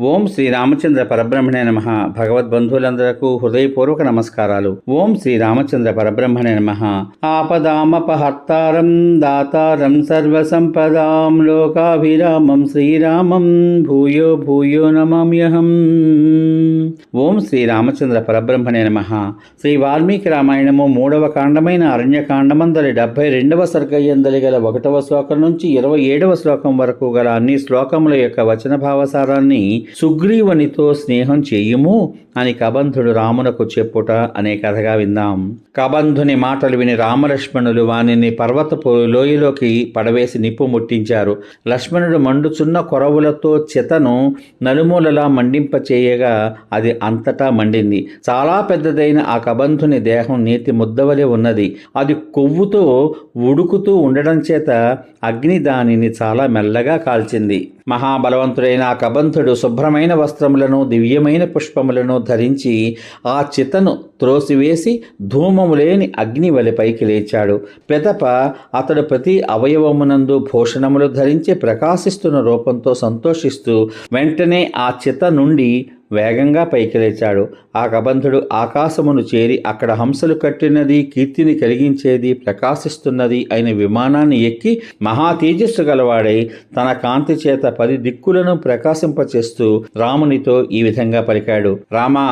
ఓం శ్రీ రామచంద్ర పరబ్రహ్మణే నమ. భగవద్బంధువులందరకు హృదయపూర్వక నమస్కారాలు. ఓం శ్రీ రామచంద్ర పరబ్రహ్మణే నమ. ఆపదామపహర్తారం దాతారం సర్వసంపదాం లోకాభిరామం శ్రీరామం భూయో భూయో నమామ్యహం. ఓం శ్రీ రామచంద్ర పరబ్రహ్మణే నమ. శ్రీ వాల్మీకి రామాయణము మూడవ కాండమైన అరణ్యకాండమందలి డెబ్బై రెండవ సర్గయ్యందలి గల ఒకటవ శ్లోకం నుంచి ఇరవై ఏడవ శ్లోకం వరకు గల అన్ని శ్లోకముల యొక్క వచన భావసారాన్ని సుగ్రీవునితో స్నేహం చేయుము అని కబంధుడు రామునకు చెప్పుట అనే కథగా విందాం. కబంధుని మాటలు విని రామలక్ష్మణులు వానిని పర్వతపు లోయలోకి పడవేసి నిప్పు ముట్టించారు. లక్ష్మణుడు మండుచున్న కొరవులతో చితను నలుమూలలా మండింపచేయగా అది అంతటా మండింది. చాలా పెద్దదైన ఆ కబంధుని దేహం నీతి ముద్దవలే ఉన్నది. అది కొవ్వుతో ఉడుకుతూ ఉండడం చేత అగ్ని దానిని చాలా మెల్లగా కాల్చింది. మహాబలవంతుడైన ఆ కబంధుడు శుభ్రమైన వస్త్రములను దివ్యమైన పుష్పములను ధరించి ఆ చితను త్రోసివేసి ధూమము లేని అగ్ని వలె పైకి లేచాడు. పెదప అతడు ప్రతి అవయవమునందు భూషణములు ధరించి ప్రకాశిస్తున్న రూపంతో సంతోషిస్తూ వెంటనే ఆ చిత నుండి వేగంగా పైకి లేచాడు. ఆ కబంధుడు ఆకాశమును చేరి అక్కడ హంసలు కట్టినది కీర్తిని కలిగించేది ప్రకాశిస్తున్నది అయిన విమానాన్ని ఎక్కి మహా తేజస్సు గలవాడై తన కాంతి చేత పది దిక్కులను ప్రకాశింపచేస్తూ రామునితో ఈ విధంగా పలికాడు. రామా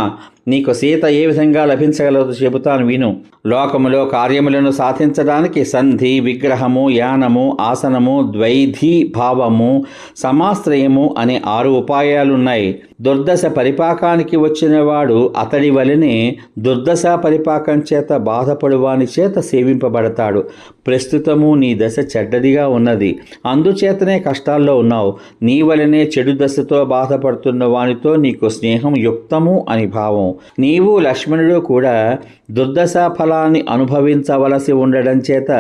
నీకు సీత ఏ విధంగా లభించగలదు చెబుతాను విను. లోకములో కార్యములను సాధించడానికి సంధి విగ్రహము యానము ఆసనము ద్వైధి భావము సమాశ్రయము అనే ఆరు ఉపాయాలున్నాయి. దుర్దశ పరిపాకానికి వచ్చినవాడు అతడి వలనే దుర్దశ పరిపాకం చేత బాధపడువాని చేత సేవింపబడతాడు. ప్రస్తుతము నీ దశ చెడ్డదిగా ఉన్నది. అందుచేతనే కష్టాల్లో ఉన్నావు. నీ వలనే చెడు దశతో బాధపడుతున్న వానితో నీకు స్నేహం యుక్తము అని భావం. నీవు లక్ష్మణుడు కూడా దుర్దశా ఫలాన్ని అనుభవించవలసి ఉండడం చేత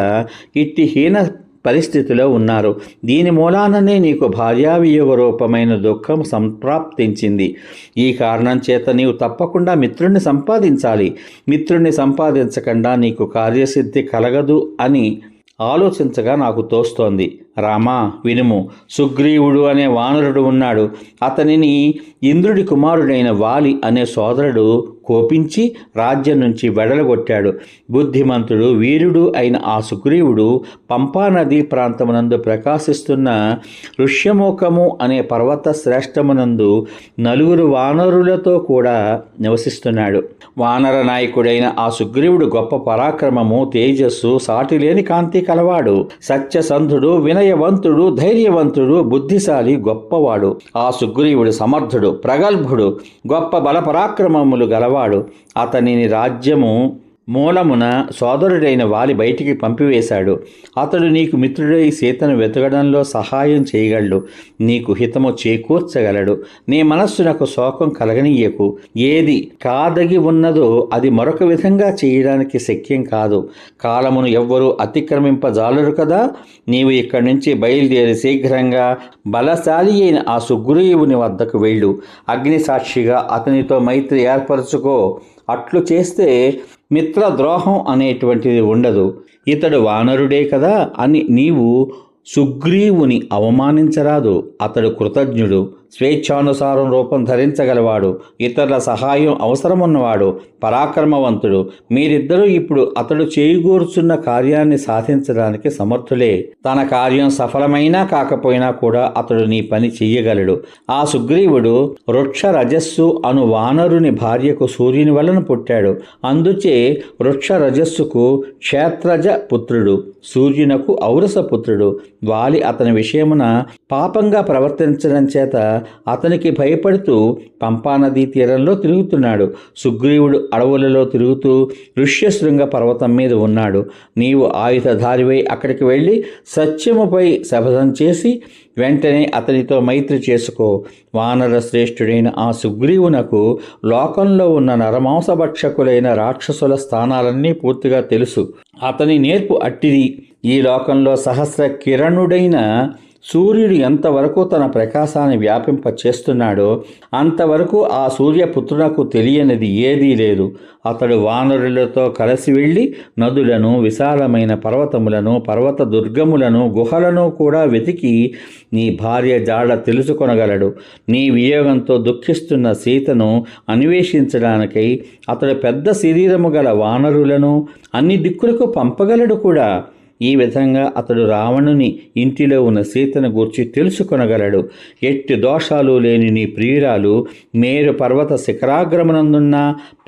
ఇట్టి హీన పరిస్థితిలో ఉన్నారు. దీని మూలాననే నీకు భార్యావియోగ రూపమైన దుఃఖం సంప్రాప్తించింది. ఈ కారణం చేత నీవు తప్పకుండా మిత్రుణ్ణి సంపాదించాలి. మిత్రుణ్ణి సంపాదించకుండా నీకు కార్యసిద్ధి కలగదు అని ఆలోచించగా నాకు తోస్తోంది. రామా వినుము. సుగ్రీవుడు అనే వానరుడు ఉన్నాడు. అతనిని ఇంద్రుడి కుమారుడైన వాలి అనే సోదరుడు కోపించి రాజ్యం నుంచి వెడలగొట్టాడు. బుద్ధిమంతుడు వీరుడు అయిన ఆ సుగ్రీవుడు పంపానదీ ప్రాంతమునందు ప్రకాశిస్తున్న ఋష్యముఖము అనే పర్వత శ్రేష్టమునందు నలుగురు వానరులతో కూడా నివసిస్తున్నాడు. వానర నాయకుడైన ఆ సుగ్రీవుడు గొప్ప పరాక్రమము తేజస్సు సాటిలేని కాంతి కలవాడు. సత్యసంధుడు వినయవంతుడు ధైర్యవంతుడు బుద్ధిశాలి గొప్పవాడు. ఆ సుగ్రీవుడు సమర్థుడు ప్రగల్భుడు గొప్ప బలపరాక్రమములు గలవాడు. అతనిని రాజ్యము మూలమున సోదరుడైన వాలి బయటికి పంపివేశాడు. అతడు నీకు మిత్రుడై సీతను వెతకడంలో సహాయం చేయగలడు. నీకు హితము చేకూర్చగలడు. నీ మనస్సునకు శోకం కలగనీయకు. ఏది కాదగి ఉన్నదో అది మరొక విధంగా చేయడానికి శక్యం కాదు. కాలమును ఎవ్వరూ అతిక్రమింపజాలరు కదా? నీవు ఇక్కడి నుంచి బయలుదేరి శీఘ్రంగా బలశాలి అయిన ఆ సుగ్రీవుని వద్దకు వెళ్ళు. అగ్ని సాక్షిగా అతనితో మైత్రి ఏర్పరచుకో. అట్లు చేస్తే మిత్రద్రోహం అనేటువంటిది ఉండదు. ఇతడు వానరుడే కదా అని నీవు సుగ్రీవుని అవమానించరాదు. అతడు కృతజ్ఞుడు. స్వేచ్ఛానుసారం రూపం ధరించగలవాడు. ఇతరుల సహాయం అవసరమున్నవాడు పరాక్రమవంతుడు. మీరిద్దరూ ఇప్పుడు అతడు చేయుగూర్చున్న కార్యాన్ని సాధించడానికి సమర్థులే. తన కార్యం సఫలమైనా కాకపోయినా కూడా అతడు నీ పని చెయ్యగలడు. ఆ సుగ్రీవుడు వృక్ష రజస్సు అను వానరుని భార్యకు సూర్యుని వలన పుట్టాడు. అందుచే వృక్ష రజస్సుకు క్షేత్రజ పుత్రుడు సూర్యునకు ఔరస పుత్రుడు. వాలి అతని విషయమున పాపంగా ప్రవర్తించడం చేత అతనికి భయపడుతూ పంపానదీ తీరంలో తిరుగుతున్నాడు. సుగ్రీవుడు అడవులలో తిరుగుతూ ఋష్యశృంగ పర్వతం మీద ఉన్నాడు. నీవు ఆయుధధారివై అక్కడికి వెళ్ళి సత్యముపై శపథం చేసి వెంటనే అతనితో మైత్రి చేసుకో. వానర శ్రేష్ఠుడైన ఆ సుగ్రీవునకు లోకంలో ఉన్న నరమాంసభక్షకులైన రాక్షసుల స్థానాలన్నీ పూర్తిగా తెలుసు. అతని నేర్పు అట్టిది. ఈ లోకంలో సహస్ర కిరణుడైన సూర్యుడు ఎంతవరకు తన ప్రకాశాన్ని వ్యాపింప చేస్తున్నాడో అంతవరకు ఆ సూర్యపుత్రునకు తెలియనిది ఏదీ లేదు. అతడు వానరులతో కలిసి వెళ్ళి నదులను విశాలమైన పర్వతములను పర్వత దుర్గములను గుహలను కూడా వెతికి నీ భార్య జాడ తెలుసుకొనగలడు. నీ వియోగంతో దుఃఖిస్తున్న సీతను అన్వేషించడానికై అతడు పెద్ద శరీరము గల వానరులను అన్ని దిక్కులకు పంపగలడు కూడా. ఈ విధంగా అతడు రావణుని ఇంటిలో ఉన్న సీతను గూర్చి తెలుసుకొనగలడు. ఎట్టి దోషాలు లేని నీ ప్రియురాలు మేరు పర్వత శిఖరాగ్రమనందున్న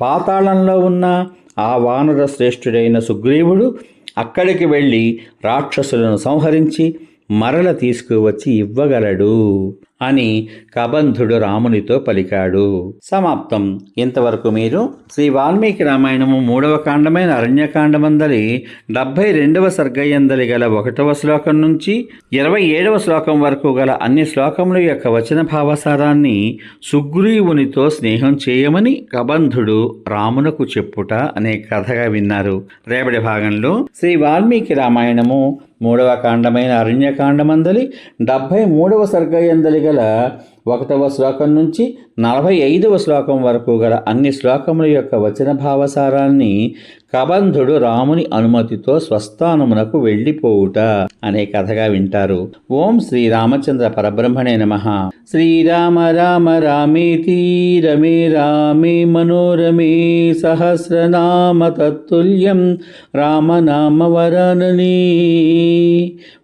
పాతాళంలో ఉన్న ఆ వానర శ్రేష్ఠుడైన సుగ్రీవుడు అక్కడికి వెళ్ళి రాక్షసులను సంహరించి మరల తీసుకువచ్చి ఇవ్వగలడు అని కబంధుడు రామునితో పలికాడు. సమాప్తం. ఇంతవరకు మీరు శ్రీ వాల్మీకి రామాయణము మూడవ కాండమైన అరణ్యకాండమందలి డెబ్భై రెండవ సర్గయందలి గల ఒకటవ శ్లోకం నుంచి ఇరవై ఏడవ శ్లోకం వరకు గల అన్ని శ్లోకముల యొక్క వచన భావసారాన్ని సుగ్రీవునితో స్నేహం చేయమని కబంధుడు రామునకు చెప్పుట అనే కథగా విన్నారు. రేపటి భాగంలో శ్రీ వాల్మీకి రామాయణము మూడవ కాండమైన అరణ్యకాండమందలి డెబ్భై మూడవ సర్గయందలి గల ఒకటవ శ్లోకం నుంచి నలభై ఐదవ శ్లోకం వరకు గల అన్ని శ్లోకముల యొక్క వచన భావసారాన్ని కబంధుడు రాముని అనుమతితో స్వస్థానమునకు వెళ్ళిపోవుట అనే కథగా వింటారు. ఓం శ్రీ రామచంద్ర పరబ్రహ్మణే నమ. శ్రీరామ రామ రామేతి రమే రామే మనోరమే సహస్రనామ తత్తుల్యం రామనామ వరణనీ